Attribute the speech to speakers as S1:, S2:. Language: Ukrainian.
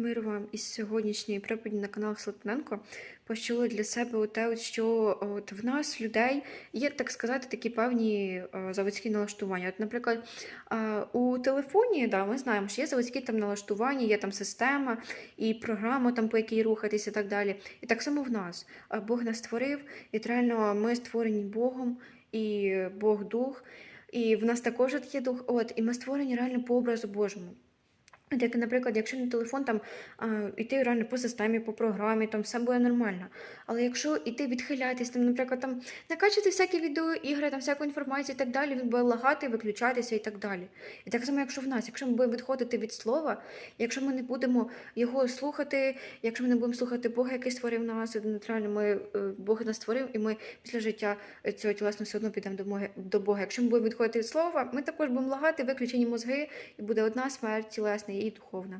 S1: Мир вам із сьогоднішньої проповіді на каналах Слотненко почули для себе те, що от в нас людей є, так сказати, такі певні е, заводські налаштування. От, наприклад, е, у телефоні да, ми знаємо, що є заводські там налаштування, є там система і програма, там, по якій рухатись і так далі. І так само в нас. Е, Бог нас створив, і реально ми створені Богом, і Бог дух. І в нас також є дух, от, і ми створені реально по образу Божому. Як, наприклад, якщо на телефон там йти реально по системі, по програмі, там все буде нормально. Але якщо йти відхилятись, там, наприклад, там накачати всякі відеоігри, там всяку інформацію і так далі, він буде лагати, виключатися і так далі. І так само, якщо в нас, якщо ми будемо відходити від слова, якщо ми не будемо його слухати, якщо ми не будемо слухати Бога, який створив нас, от ми е, Бог нас створив, і ми після життя цього тілесного все одно підемо до Бога. Якщо ми будемо відходити від слова, ми також будемо лагати, виключені мозги, і буде одна смерть тілесна і духовна.